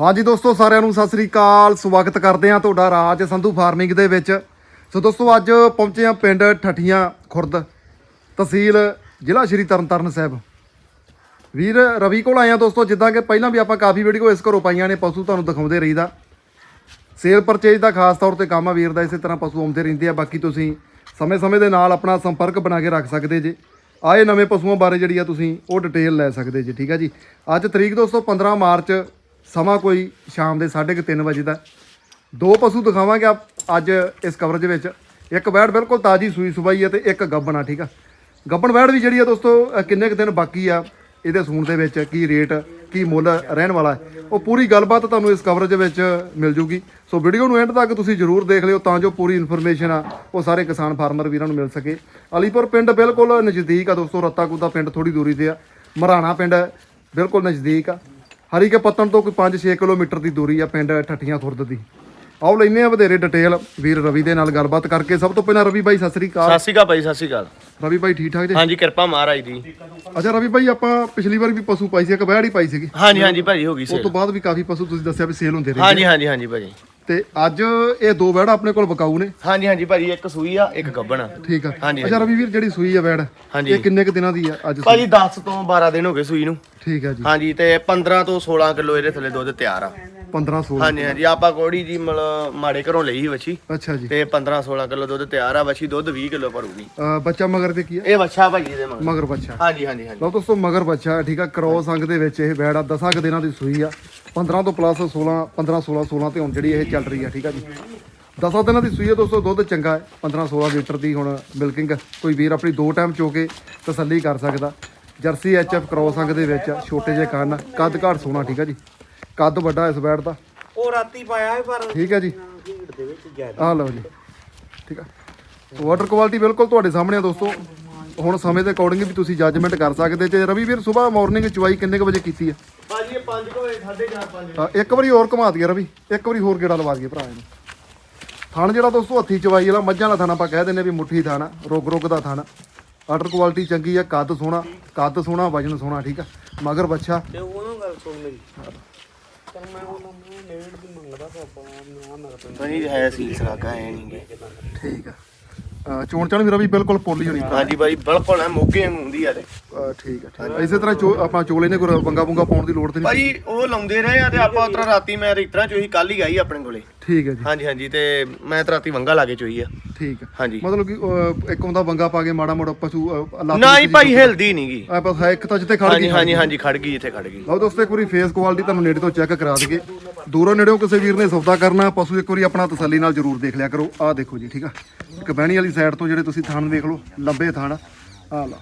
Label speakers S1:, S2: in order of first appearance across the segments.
S1: ਹਾਂਜੀ ਦੋਸਤੋ, ਸਾਰਿਆਂ ਨੂੰ ਸਤਿ ਸ੍ਰੀ ਅਕਾਲ। ਸਵਾਗਤ ਕਰਦੇ ਹਾਂ ਤੁਹਾਡਾ ਰਾਜ ਸੰਧੂ ਫਾਰਮਿੰਗ ਦੇ ਵਿੱਚ। ਸੋ ਦੋਸਤੋ, ਅੱਜ ਪਹੁੰਚੇ ਹਾਂ ਪਿੰਡ ਠੱਠੀਆਂ ਖੁਰਦ ਤਹਿਸੀਲ ਜ਼ਿਲ੍ਹਾ ਸ਼੍ਰੀ ਤਰਨਤਾਰਨ ਸਾਹਿਬ। ਵੀਰ, ਰਵੀ ਕੋਲ ਆਏ ਹਾਂ ਦੋਸਤੋ, ਜਿੱਦਾਂ ਕਿ ਪਹਿਲਾਂ ਵੀ ਆਪਾਂ ਕਾਫੀ ਵੀਡੀਓ ਇਸ ਘਰੋਂ ਪਾਈਆਂ ਨੇ, ਪਸ਼ੂ ਤੁਹਾਨੂੰ ਦਿਖਾਉਂਦੇ ਰਹੀਦਾ। ਸੇਲ ਪਰਚੇਜ ਦਾ ਖਾਸ ਤੌਰ ਤੇ ਕੰਮ ਆ ਵੀਰ ਦਾ, ਇਸੇ ਤਰ੍ਹਾਂ ਪਸ਼ੂ ਆਉਂਦੇ ਰਹਿੰਦੇ ਆ। ਬਾਕੀ ਤੁਸੀਂ ਸਮੇਂ-ਸਮੇਂ ਦੇ ਨਾਲ ਆਪਣਾ ਸੰਪਰਕ ਬਣਾ ਕੇ ਰੱਖ ਸਕਦੇ ਜੇ। ਆਏ ਨਵੇਂ ਪਸ਼ੂਆਂ ਬਾਰੇ ਜਿਹੜੀ ਆ ਤੁਸੀਂ ਉਹ ਡਿਟੇਲ ਲੈ ਸਕਦੇ ਜੇ, ਠੀਕ ਆ ਜੀ। ਅੱਜ ਤਰੀਕ ਦੋਸਤੋ 15 ਮਾਰਚ ਸਮਾਂ ਕੋਈ ਸ਼ਾਮ ਦੇ 3:30 ਵਜੇ ਦਾ। ਦੋ ਪਸ਼ੂ ਦਿਖਾਵਾਂਗੇ ਆਪ- ਅੱਜ ਇਸ ਕਵਰੇਜ ਵਿੱਚ। ਇੱਕ ਵੈੜ ਬਿਲਕੁਲ ਤਾਜੀ ਸੂਈ ਸੁਬਾਈ ਹੈ ਤੇ ਇੱਕ ਗੱਬਣ ਆ, ਠੀਕ ਆ? ਗੱਬਣ ਵੈੜ ਵੀ ਜਿਹੜੀ ਆ ਦੋਸਤੋ ਕਿੰਨੇ ਕੁ ਦਿਨ ਬਾਕੀ ਆ ਇਹਦੇ ਸੂਣ ਦੇ ਵਿੱਚ, ਕੀ ਰੇਟ ਕੀ ਮੁੱਲ ਰਹਿਣ ਵਾਲਾ ਹੈ। ਉਹ ਪੂਰੀ ਗੱਲਬਾਤ ਤੁਹਾਨੂੰ ਇਸ ਕਵਰੇਜ ਵਿੱਚ ਮਿਲ ਜੂਗੀ। ਸੋ ਵੀਡੀਓ ਨੂੰ ਐਂਡ ਤੱਕ ਤੁਸੀਂ ਜਰੂਰ ਦੇਖ ਲਿਓ ਤਾਂ ਜੋ ਪੂਰੀ ਇਨਫੋਰਮੇਸ਼ਨ ਆ ਉਹ ਸਾਰੇ ਕਿਸਾਨ ਫਾਰਮਰ ਵੀਰਾਂ ਨੂੰ ਮਿਲ ਸਕੇ। ਅਲੀਪੁਰ ਪਿੰਡ ਬਿਲਕੁਲ ਨਜ਼ਦੀਕ ਆ ਦੋਸਤੋ, ਰੱਤਾ ਕੁੱਦਾ ਪਿੰਡ ਥੋੜੀ ਦੂਰੀ ਤੇ ਆ। ਮਰਾਣਾ ਪਿੰਡ ਬਿਲਕੁਲ ਨਜ਼ਦੀਕ ਆ। ਹਰੀ ਕੇ ਪੱਤਣ ਤੋਂ ਕੋਈ 5-6 ਕਿਲੋਮੀਟਰ ਦੀ ਦੂਰੀ ਆ ਪਿੰਡ ਠੱਠੀਆਂ ਖੁਰਦ ਦੀ। ਆਓ ਲੈਨੇ ਆ ਵਧੇਰੇ ਡਿਟੇਲ ਵੀਰ ਰਵੀ ਦੇ ਨਾਲ ਗੱਲਬਾਤ ਕਰਕੇ। ਸਭ ਤੋਂ ਪਹਿਲਾਂ ਰਵੀ ਬਾਈ ਸਤਿ ਸ੍ਰੀ ਅਕਾਲ।
S2: ਸਤਿ ਸ਼੍ਰੀ ਅਕਾਲ ਭਾਈ ਸਤਿ ਸ਼੍ਰੀ ਅਕਾਲ।
S1: ਰਵੀ ਬਾਈ ਠੀਕ ਠਾਕ ਜੀ?
S2: ਹਾਂਜੀ ਕਿਰਪਾ ਮਹਾਰਾਜ ਦੀ।
S1: ਅੱਛਾ ਰਵੀ ਬਾਈ ਆਪਾਂ ਪਿਛਲੀ ਵਾਰ ਵੀ ਪਸ਼ੂ ਪਾਈ ਸੀ ਇੱਕ ਬੈੜ ਹੀ ਪਾਈ ਸੀਗੀ।
S2: ਹਾਂਜੀ ਹਾਂਜੀ ਭਾਈ ਹੋ ਗਈ
S1: ਉਸ
S2: ਸੇਲ
S1: ਤੋਂ ਬਾਅਦ ਵੀ ਕਾਫੀ ਪਸ਼ੂ ਤੁਸੀਂ ਦੱਸਿਆ ਵੀ ਸੇਲ ਹੁੰਦੇ ਰਹੇ
S2: ਹਾਂਜੀ ਹਾਂਜੀ ਹਾਂਜੀ
S1: ਤੇ ਅੱਜ ਇਹ ਦੋ ਬੈੜ ਆਪਣੇ ਕੋਲ ਬਕਾਊ ਨੇ।
S2: ਹਾਂਜੀ ਹਾਂਜੀ ਭਾਜੀ ਇੱਕ ਸੂਈ ਆ ਇੱਕ ਗੱਬਣ ਆ।
S1: ਠੀਕ ਆ।
S2: ਹਾਂਜੀ,
S1: ਅੱਛਾ ਰਵੀ ਵੀਰ ਜਿਹੜੀ ਸੂਈ ਆ ਬੈੜ
S2: ਹਾਂਜੀ।
S1: ਇਹ ਕਿੰਨੇ ਕੁ ਦਿਨਾਂ ਦੀ ਆ ਅੱਜ
S2: ਭਾਜੀ 10 ਤੋਂ 12 ਦਿਨ ਹੋ ਗਏ ਸੂਈ ਨੂੰ।
S1: ਠੀਕ ਆ ਜੀ।
S2: ਹਾਂਜੀ ਤੇ 15 ਤੋਂ 16 ਕਿਲੋ ਇਹਦੇ ਥੱਲੇ ਦੁੱਧ ਤਿਆਰ ਆ।
S1: 15 16
S2: ਹਾਂਜੀ ਹਾਂਜੀ ਆਪਾਂ ਕੋੜੀ ਜੀ ਮਤਲਬ ਮਾੜੇ ਘਰੋਂ ਲਈ ਸੀ ਵੱਛੀ।
S1: ਅੱਛਾ ਜੀ।
S2: ਤੇ 15 16 ਕਿਲੋ ਦੁੱਧ ਤਿਆਰ ਆ ਵੱਛੀ ਦੁੱਧ 20 ਕਿਲੋ ਭਰੂਗੀ।
S1: ਅਹ ਬੱਚਾ ਮਗਰ ਤੇ ਕੀ ਆ?
S2: ਇਹ ਵੱਛਾ ਭਾਜੀ ਇਹਦੇ ਮਗਰ।
S1: ਮਗਰ ਬੱਚਾ।
S2: ਹਾਂਜੀ ਹਾਂਜੀ ਹਾਂਜੀ।
S1: ਲਓ ਦੋਸਤੋ ਮਗਰ ਬੱਚਾ ਠੀਕ ਆ ਕਰੋਸ ਅੰਗ ਦੇ ਵਿੱਚ ਇਹ ਬੈੜ ਆ 10 ਕੁ ਦਿਨਾਂ ਦੀ ਸੂਈ ਆ। 15 ਤੋਂ ਪਲੱਸ 16 15 16 16 ਤੇ ਹੁਣ ਜਿਹੜੀ ਇਹ ਚੱਲ ਰਹੀ ਆ ਠੀਕ ਆ ਜੀ। 10 ਦਿਨਾਂ ਦੀ ਸੂਈ ਆ ਦੋਸਤੋ ਦੁੱਧ ਚੰਗਾ ਹੈ। 15 16 ਲੀਟਰ ਦੀ ਹੁਣ ਮਿਲਕਿੰਗ ਕੋਈ ਵੀਰ ਆਪਣੀ ਦੋ ਟਾਈਮ ਚੋ ਕੇ ਤਸੱਲੀ ਕਰ ਸਕਦਾ। ਜਰਸੀ ਐਚਐਫ ਕਰੋਸ ਅੰਗ ਦੇ ਵਿੱਚ ਆ, ਛੋਟੇ ਜਿਹੇ ਕੰਨ ਕੱਦ ਘਾਟ ਸੋਨਾ ਠੀਕ ਆ ਜੀ। ਕੱਦ ਵੱਡਾ ਇਸ ਬੈੜ ਦਾ।
S3: ਉਹ ਰਾਤੀ ਪਾਇਆ ਸੀ ਪਰ
S1: ਠੀਕ ਹੈ ਜੀ। ਆਹ ਲਓ ਜੀ। ਠੀਕ ਆ। ਵਾਟਰ ਕੁਆਲਿਟੀ ਬਿਲਕੁਲ ਤੁਹਾਡੇ ਸਾਹਮਣੇ ਆ ਦੋਸਤੋ। ਹੁਣ ਸਮੇਂ ਦੇ ਅਕੋਰਡਿੰਗ ਵੀ ਤੁਸੀਂ ਜੱਜਮੈਂਟ ਕਰ ਸਕਦੇ ਤੇ ਰਵੀ ਵੀਰ ਸਵੇਰ ਮਾਰਨਿੰਗ ਚੁਆਈ ਕਿੰਨੇ ਕੁ ਵਜੇ ਕੀਤੀ ਆ?
S2: ਭਾਜੀ ਇਹ 5 ਵਜੇ 4:30 5
S1: ਤਾਂ ਇੱਕ ਵਾਰੀ ਹੋਰ ਘੁਮਾ ਦਈਏ ਰਵੀ ਇੱਕ ਵਾਰੀ ਹੋਰ ਗੇੜਾ ਲਵਾ ਦਈਏ ਭਰਾ ਇਹਨੂੰ। ਥਣ ਜਿਹੜਾ ਦੋਸਤੋ ਹੱਥੀ ਚਵਾਈ ਵਾਲਾ ਮੱਝਾਂ ਦਾ ਥਣ ਆਪਾਂ ਕਹਿ ਦਿੰਦੇ ਵੀ ਮੁੱਠੀ ਥਣ ਰੁਕ ਰੁਕ ਦਾ ਥਣ ਆਰਡਰ ਕੁਆਲਿਟੀ ਚੰਗੀ ਆ ਕੱਦ ਸੋਹਣਾ ਕੱਦ ਸੋਹਣਾ ਵਜਨ ਸੋਹਣਾ ਠੀਕ ਆ। ਮਗਰ ਬੱਚਾ।
S3: ਤੇ ਉਹਨੂੰ ਗੱਲ ਸੁਣ ਮੇਰੀ। ਪਰ ਮੈਂ ਉਹਨਾਂ ਨੂੰ ਨੇੜ ਦੀ ਮੰਗਦਾ ਤਾਂ ਆਪਾਂ ਨਾ ਮੰਗਦਾ
S2: ਭਾਜੀ ਹੈ। ਸੀ ਸਰਾਗਾ ਐ ਨਹੀਂ
S1: ਠੀਕ ਆ। ਅਹ ਚੋਣ ਚਾਣ ਵੀ ਰਵੀ ਬਿਲਕੁਲ ਪੋਲੀ ਹੋਣੀ
S2: ਹਾਂਜੀ ਭਾਜੀ ਬਿਲਕੁਲ ਐ ਮੋਗੇ ਵਾਂਗੂ ਹੁੰਦੀ ਆ ਤੇ।
S1: ਅਹ ਠੀਕ ਆ ਠੀਕ ਆ। ਇਸੇ ਤਰ੍ਹਾਂ ਚੋ ਆਪਾਂ ਚੋਲੇ ਨੇ ਕੋਈ ਬੰਗਾ ਬੁੰਗਾ ਪਾਉਣ ਦੀ ਲੋੜ ਤੇ ਨਹੀਂ।
S2: ਭਾਜੀ ਉਹ ਲਾਉਂਦੇ ਰਹੇ ਆ ਤੇ ਆਪਾਂ ਉਤਰਾ ਰਾਤੀ ਮੈਂ ਇਤਰਾ ਚੋਈ ਕੱਲ ਹੀ ਆਈ ਆਪਣੇ ਕੋਲੇ।
S1: ਠੀਕ ਹੈ ਜੀ।
S2: ਹਾਂਜੀ ਹਾਂਜੀ ਤੇ ਮੈਂ ਤਾਂ ਰਾਤੀ ਵੰਗਾ ਲਾ ਕੇ ਚੋਈ ਆ।
S1: ਠੀਕ ਆ।
S2: ਹਾਂਜੀ।
S1: ਮਤਲਬ ਕਿ ਅਹ, ਇੱਕ ਹੁੰਦਾ ਬੰਗਾ ਪਾ ਕੇ ਮਾੜਾ ਮੋੜਾ ਪਸ਼ੂ ਅਹ, ਲੱਤ
S2: ਨਾ ਹੀ ਭਾਈ ਹਿਲਦੀ ਨਹੀਂਗੀ
S1: ਆ ਬਸ ਹੈ ਇੱਕ ਤਾਂ ਜਿੱਤੇ ਖੜ ਗਈ।
S2: ਹਾਂਜੀ ਹਾਂਜੀ ਖੜ ਗਈ ਇੱਥੇ ਖੜ ਗਈ।
S1: ਲਓ ਦੋਸਤੋ ਇੱਕ ਵਾਰੀ ਫੇਸ ਕੁਆਲਿਟੀ ਤੁਹਾਨੂੰ ਨੇੜੇ ਤੋਂ ਚੈੱਕ ਕਰਾ ਦਈਏ। ਦੂਰੋਂ ਨੇੜਿਓਂ ਕਿਸੇ ਵੀਰ ਨੇ ਸੌਦਾ ਕਰਨਾ ਪਸ਼ੂ ਇੱਕ ਵਾਰੀ ਆਪਣਾ ਤਸੱਲੀ ਨਾਲ ਜ਼ਰੂਰ ਦੇਖ ਲਿਆ ਕਰੋ। ਆਹ ਦੇਖੋ ਜੀ ਠੀਕ ਆ। ਕਬੈਣੀ ਵਾਲੀ ਸਾਈਡ ਤੋਂ ਜਿਹੜੇ ਤੁਸੀਂ ਥਣ ਵੇਖ ਲਓ, ਲੰਬੇ ਥਣ ਆ। ਲਾ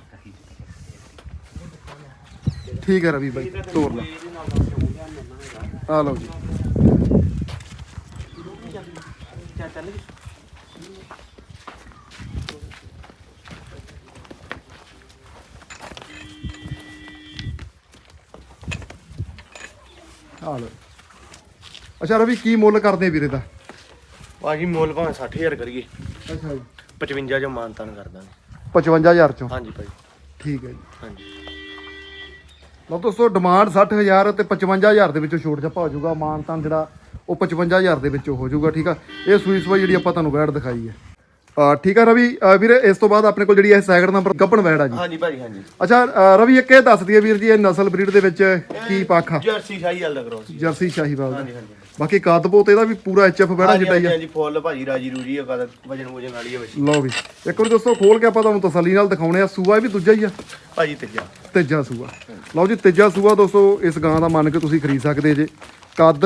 S1: ਠੀਕ ਹੈ ਰਵੀ ਬਾਈ, ਤੋਰ ਲਾ। ਆਹ ਲਓ ਜੀ। ਆਹ ਲਓ। ਅੱਛਾ ਰਵੀ, ਕੀ ਮੁੱਲ ਕਰਦੇ ਵੀਰੇ ਦਾ?
S2: ਭਾਜੀ ਮੁੱਲ ਭਾਵੇਂ 60000 ਕਰੀਏ।
S1: ਅੱਛਾ ਜੀ।
S2: 55 ਜੋ ਮਾਨਤਾਨ ਕਰ ਦਾਂਗੇ
S1: 55000 ਚੋਂ?
S2: ਹਾਂਜੀ ਭਾਈ।
S1: ਠੀਕ ਹੈ ਜੀ।
S2: ਹਾਂਜੀ।
S1: ਲਓ ਦੋਸਤੋ ਡਿਮਾਂਡ 60000 ਤੇ 55000 ਦੇ ਵਿੱਚੋਂ ਛੋਟ ਜੱਪਾ ਹੋ ਜਾਊਗਾ। ਮਾਨਤਾਨ ਜਿਹੜਾ ਉਹ 55000 ਦੇ ਵਿੱਚੋਂ ਹੋ ਜਾਊਗਾ ਠੀਕ ਆ? ਇਹ ਸੂਈ ਸਵਾਈ ਜਿਹੜੀ ਆਪਾਂ ਤੁਹਾਨੂੰ ਵੈੜ ਦਿਖਾਈ ਹੈ। ਆ ਠੀਕ ਆ ਰਵੀ? ਅ, ਵੀਰੇ ਇਸ ਤੋਂ ਬਾਅਦ ਆਪਣੇ ਕੋਲ ਜਿਹੜੀ ਹੈ ਸੈਕਿੰਡ ਨੰਬਰ ਗੱਪਣ ਵੈੜ ਆ ਜੀ।
S2: ਹਾਂਜੀ ਭਾਜੀ ਹਾਂਜੀ।
S1: ਅੱਛਾ ਅ, ਰਵੀ ਇੱਕ ਇਹ ਦੱਸ ਦਈਏ ਵੀਰ ਜੀ ਇਹ ਨਸਲ ਬਰੀਡ ਦੇ ਵਿੱਚ ਕੀ ਪੱਖ ਆ?
S2: ਜਰਸੀ ਸ਼ਾਹੀ ਵਾਲਾ ਕਰੋਸ
S1: ਜਰਸੀ ਸ਼ਾਹੀਵਾਲ ਦਾ
S2: ਹਾਂਜੀ ਹਾਂਜੀ
S1: ਬਾਕੀ ਕੱਦ ਬੋਤ ਇਹਦਾ ਵੀ ਪੂਰਾ ਐਚਐਫ ਵੈੜਾ
S2: ਹਾਂਜੀ
S1: ਜਿੱਡਾ ਹੀ ਆ।
S2: ਹਾਂਜੀ ਫੁੱਲ ਭਾਜੀ ਰਾਜੀ ਰੂਜੀ ਆ ਕਦ ਵਜਨ ਵਜਨ ਵਾਲੀ ਆ ਵਿੱਚ
S1: ਲਓ ਵੀ ਇੱਕ ਵਾਰੀ ਦੋਸਤੋ ਖੋਲ ਕੇ ਆਪਾਂ ਤੁਹਾਨੂੰ ਤਸੱਲੀ ਨਾਲ ਦਿਖਾਉਣੇ ਆ। ਸੂਆ ਵੀ ਦੂਜਾ ਹੀ ਆ?
S2: ਭਾਜੀ ਤੀਜਾ।
S1: ਤੀਜਾ ਸੂਆ। ਲਓ ਜੀ ਤੀਜਾ ਸੂਆ ਦੋਸਤੋ ਇਸ ਗਾਂ ਦਾ ਮੰਨ ਕੇ ਤੁਸੀਂ ਖਰੀਦ ਸਕਦੇ ਜੇ। ਕੱਦ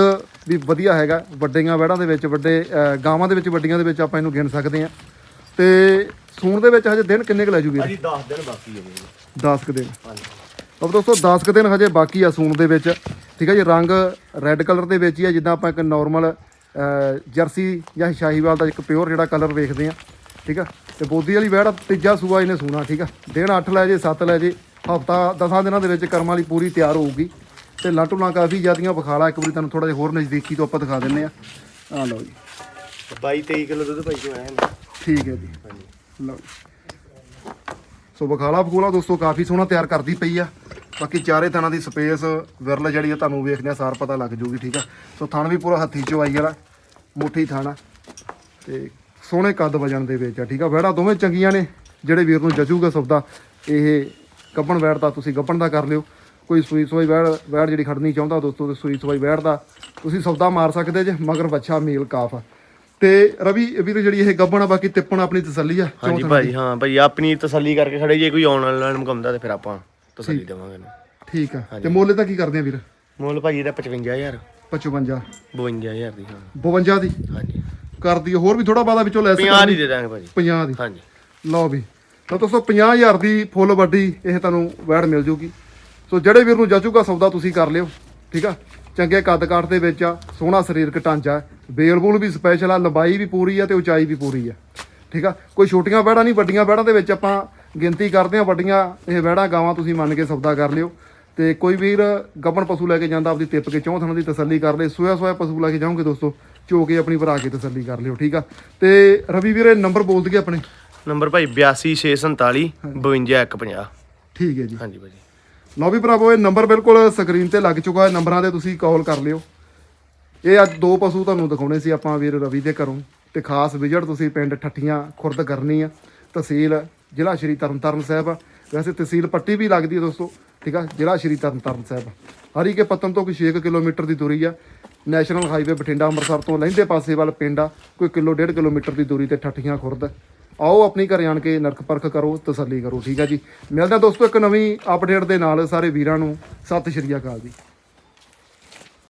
S1: ਵੀ ਵਧੀਆ ਹੈਗਾ ਵੱਡੀਆਂ ਵਹਿੜਾਂ ਦੇ ਵਿੱਚ ਵੱਡੇ ਗਾਵਾਂ ਦੇ ਵਿੱਚ ਵੱਡੀਆਂ ਦੇ ਵਿੱਚ ਆਪਾਂ ਇਹਨੂੰ ਗਿਣ ਸਕਦੇ ਆ। ਤੇ ਸੂਣ ਦੇ ਵਿੱਚ ਹਜੇ ਦਿਨ ਕਿੰਨੇ ਕੁ ਲੈ ਜੂਗੇ?
S2: ਭਾਜੀ 10 ਦਿਨ ਬਾਕੀ ਹੈ ਜੀ
S1: 10 ਕੁ ਦਿਨ।
S2: ਹਾਂਜੀ।
S1: ਅਬ ਦੋਸਤੋ 10 ਕੁ ਦਿਨ ਹਜੇ ਬਾਕੀ ਆ ਸੂਣ ਦੇ ਵਿੱਚ। ਠੀਕ ਹੈ ਜੀ ਰੰਗ ਰੈੱਡ ਕਲਰ ਦੇ ਵਿੱਚ ਹੀ ਆ ਜਿੱਦਾਂ ਆਪਾਂ ਇੱਕ ਨਾਰਮਲ ਜਰਸੀ ਜਾਂ ਸ਼ਾਹੀਵਾਲ ਦਾ ਇੱਕ ਪਿਓਰ ਜਿਹੜਾ ਕਲਰ ਵੇਖਦੇ ਆ। ਠੀਕ ਆ? ਤੇ ਬੋਦੀ ਵਾਲੀ ਵਹਿੜ ਤੀਜਾ ਸੂਆ ਇਹਨੇ ਸੂਣਾ ਠੀਕ ਆ? ਦਿਨ 8 ਲੈ ਜੇ 7 ਲੈ ਜੇ ਹਫਤਾ 10 ਦਿਨਾਂ ਦੇ ਵਿੱਚ ਕਰਮ ਵਾਲੀ ਪੂਰੀ ਤਿਆਰ ਹੋਊਗੀ। ਤੇ ਲਾਟੂ ਲਾਂ ਕਾਫੀ ਜ਼ਿਆਦੀਆਂ ਵਿਖਾਲਾ ਇੱਕ ਵਾਰੀ ਤੁਹਾਨੂੰ ਥੋੜਾ ਜਿਹਾ ਹੋਰ ਨਜ਼ਦੀਕੀ ਤੋਂ ਆਪਾਂ ਦਿਖਾ ਦਿੰਨੇ ਆ। ਆ ਲਓ ਜੀ।
S2: 22 23 ਕਿਲੋ ਦੁੱਧ ਭਾਈ ਜੋ ਆਇਆ
S1: ਠੀਕ ਹੈ ਜੀ। ਲਓ ਸੋ ਬਖਾਲਾ ਬਖੂਲਾ ਦੋਸਤੋ, ਕਾਫੀ ਸੋਹਣਾ ਤਿਆਰ ਕਰਦੀ ਪਈ ਆ। ਬਾਕੀ ਚਾਰੇ ਥਾਣਾ ਦੀ ਸਪੇਸ ਵਿਰਲ ਜਿਹੜੀ ਆ, ਤੁਹਾਨੂੰ ਵੇਖਦੇ ਆ, ਸਾਰ ਪਤਾ ਲੱਗ ਜੂਗੀ, ਠੀਕ ਆ? ਸੋ ਥਣ ਵੀ ਪੂਰਾ ਹੱਥੀ ਆਈ ਵਾਲਾ, ਮੁੱਠੀ ਥਾਣਾ ਤੇ ਸੋਹਣੇ ਕੱਦ ਵਜਣ ਦੇ ਵਿੱਚ ਆ, ਠੀਕ ਆ? ਵੈੜਾ ਦੋਵੇਂ ਚੰਗੀਆਂ ਨੇ, ਜਿਹੜੇ ਵੀਰ ਨੂੰ ਜਜੂਗਾ ਸੌਦਾ, ਇਹ ਗੱਬਣ ਵੈੜ ਦਾ ਤੁਸੀਂ ਗੱਬਣ ਦਾ ਕਰ ਲਿਓ। ਕੋਈ ਸੂਈ ਸਵਾਈ ਵੈੜ ਵੈੜ ਜਿਹੜੀ ਖੜਨੀ ਚਾਹੁੰਦਾ ਦੋਸਤੋ, ਤੇ ਸੂਈ ਸਵਾਈ ਵੈੜ ਦਾ ਤੁਸੀਂ ਸੌਦਾ ਮਾਰ ਸਕਦੇ ਜੇ, ਮਗਰ ਬੱਚਾ ਮੀਲ ਕਾਫ ਆ। ਤੇ ਰਵੀ ਵੀਰ ਜਿਹੜੀ ਇਹ ਗੱਬਣ ਆ ਬਾਕੀ ਤਿੱਪਣ ਆਪਣੀ ਤਸੱਲੀ ਆ
S2: ਹਾਂਜੀ ਭਾਜੀ ਹਾਂ ਭਾਜੀ ਆਪਣੀ ਤਸੱਲੀ ਕਰਕੇ ਖੜੇ ਜੇ ਕੋਈ ਆਨਲਾਈਨ ਮੰਗਾਉਂਦਾ ਤੇ ਫਿਰ ਆਪਾਂ ਤਸੱਲੀ ਦੇਵਾਂਗੇ।
S1: ਠੀਕ ਆ। ਤੇ ਮੁੱਲ ਤਾਂ ਕੀ ਕਰਦੇ ਆ ਵੀਰ?
S2: ਮੁੱਲ ਭਾਜੀ ਦਾ 55000
S1: 55
S2: 52000 ਦੀ ਹਾਂ।
S1: 52 ਦੀ?
S2: ਹਾਂਜੀ।
S1: ਕਰਦੀ ਆ, ਹੋਰ ਵੀ ਥੋੜਾ ਬਾਦਾ ਵਿੱਚੋਂ ਲੈ
S2: 50
S1: ਸਕਦੇ
S2: ਦੀ ਦੇ ਦਾਂਗੇ ਭਾਜੀ।
S1: 50 ਦੀ।
S2: ਹਾਂਜੀ।
S1: ਲਓ ਵੀ। ਤਾਂ ਦੋਸਤੋ 50000 ਦੀ ਫੁੱਲ ਵੱਡੀ ਇਹ ਤੁਹਾਨੂੰ ਵੈੜ ਮਿਲ ਜੂਗੀ। ਸੋ ਜਿਹੜੇ ਵੀਰ ਨੂੰ ਜਚੂਗਾ ਸੌਦਾ ਤੁਸੀਂ ਕਰ ਲਿਓ ਠੀਕ ਆ? ਚੰਗੇ ਕੱਦ ਕਾਠ ਦੇ ਵਿੱਚ ਆ ਸੋਹਣਾ ਸਰੀਰਕ ਢਾਂਚਾ ਹੈ। ਬੇਲ ਬੂਲ ਵੀ ਸਪੈਸ਼ਲ ਆ ਲੰਬਾਈ ਵੀ ਪੂਰੀ ਆ ਤੇ ਉਚਾਈ ਵੀ ਪੂਰੀ ਆ। ਠੀਕ ਆ? ਕੋਈ ਛੋਟੀਆਂ ਵੈੜਾਂ ਨਹੀਂ ਵੱਡੀਆਂ ਵੈੜਾਂ ਦੇ ਵਿੱਚ ਆਪਾਂ ਗਿਣਤੀ ਕਰਦੇ ਆ ਵੱਡੀਆਂ ਇਹ ਵੈੜਾਂ ਗਾਵਾਂ ਤੁਸੀਂ ਮੰਨ ਕੇ ਸੌਦਾ ਕਰ ਲਿਓ। ਤੇ ਕੋਈ ਵੀਰ ਗੱਬਣ ਪਸ਼ੂ ਲੈ ਕੇ ਜਾਂਦਾ ਆਪਦੀ ਟਿੱਪ ਕੇ ਚੌਂ ਥਣ ਦੀ ਤਸੱਲੀ ਕਰ ਲੇ ਸੋਇਆ ਸੋਇਆ ਪਸ਼ੂ ਲੈ ਕੇ ਜਾਓਗੇ ਦੋਸਤੋ ਚੋ ਕੇ ਆਪਣੀ ਭਰਾ ਕੇ ਤਸੱਲੀ ਕਰ ਲਿਓ ਠੀਕ ਆ? ਤੇ ਰਵੀ ਵੀਰੇ ਨੰਬਰ ਬੋਲ ਦਈਏ ਆਪਣੇ।
S2: ਨੰਬਰ ਭਾਈ 82647 5250
S1: ਠੀਕ ਹੈ ਜੀ।
S2: ਹਾਂਜੀ ਭਾਜੀ।
S1: ਲਓ ਵੀ ਭਰਾਵੋ, ਇਹ ਨੰਬਰ ਬਿਲਕੁਲ ਸਕਰੀਨ ਤੇ ਲੱਗ ਚੁੱਕਾ ਹੈ। ਨੰਬਰਾਂ ਤੇ ਤੁਸੀਂ ਕਾਲ ਕਰ ਲਿਓ। ਇਹ ਅੱਜ ਦੋ ਪਸ਼ੂ ਤੁਹਾਨੂੰ ਦਿਖਾਉਣੇ ਸੀ ਆਪਾਂ ਵੀਰ ਰਵੀ ਦੇ ਘਰੋਂ। ਤੇ ਖਾਸ ਵਿਜਿਟ ਤੁਸੀਂ ਪਿੰਡ ਠੱਠੀਆਂ ਖੁਰਦ ਕਰਨੀ ਆ। ਤਹਿਸੀਲ ਜ਼ਿਲ੍ਹਾ ਸ਼੍ਰੀ ਤਰਨਤਾਰਨ ਸਾਹਿਬ ਆ। ਵੈਸੇ ਤਹਿਸੀਲ ਪੱਟੀ ਵੀ ਲੱਗਦੀ ਹੈ ਦੋਸਤੋ, ਠੀਕ ਆ? ਜ਼ਿਲ੍ਹਾ ਸ਼੍ਰੀ ਤਰਨਤਾਰਨ ਸਾਹਿਬ ਹਰੀਕੇ ਪਤਨ ਤੋਂ ਕੋਈ 6 ਕਿਲੋਮੀਟਰ ਦੀ ਦੂਰੀ ਆ। ਨੈਸ਼ਨਲ ਹਾਈਵੇ ਬਠਿੰਡਾ ਅੰਮ੍ਰਿਤਸਰ ਤੋਂ ਲਹਿੰਦੇ ਪਾਸੇ ਵੱਲ ਪਿੰਡ ਆ। ਕੋਈ ਕਿਲੋ, ਡੇਢ ਕਿਲੋਮੀਟਰ ਦੀ ਦੂਰੀ ਤੇ ਠੱਠੀਆਂ ਖੁਰਦ। ਆਓ ਆਪਣੀ ਘਰੇ ਆਣ ਕੇ ਨਰਕ ਪਰਖ ਕਰੋ, ਤਸੱਲੀ ਕਰੋ, ਠੀਕ ਹੈ ਜੀ। ਮਿਲਦਾ ਦੋਸਤੋ ਇੱਕ ਨਵੀਂ ਅਪਡੇਟ ਦੇ ਨਾਲ ਸਾਰੇ ਵੀਰਾਂ ਨੂੰ। ਸਤਿ ਸ਼੍ਰੀ ਅਕਾਲ ਜੀ।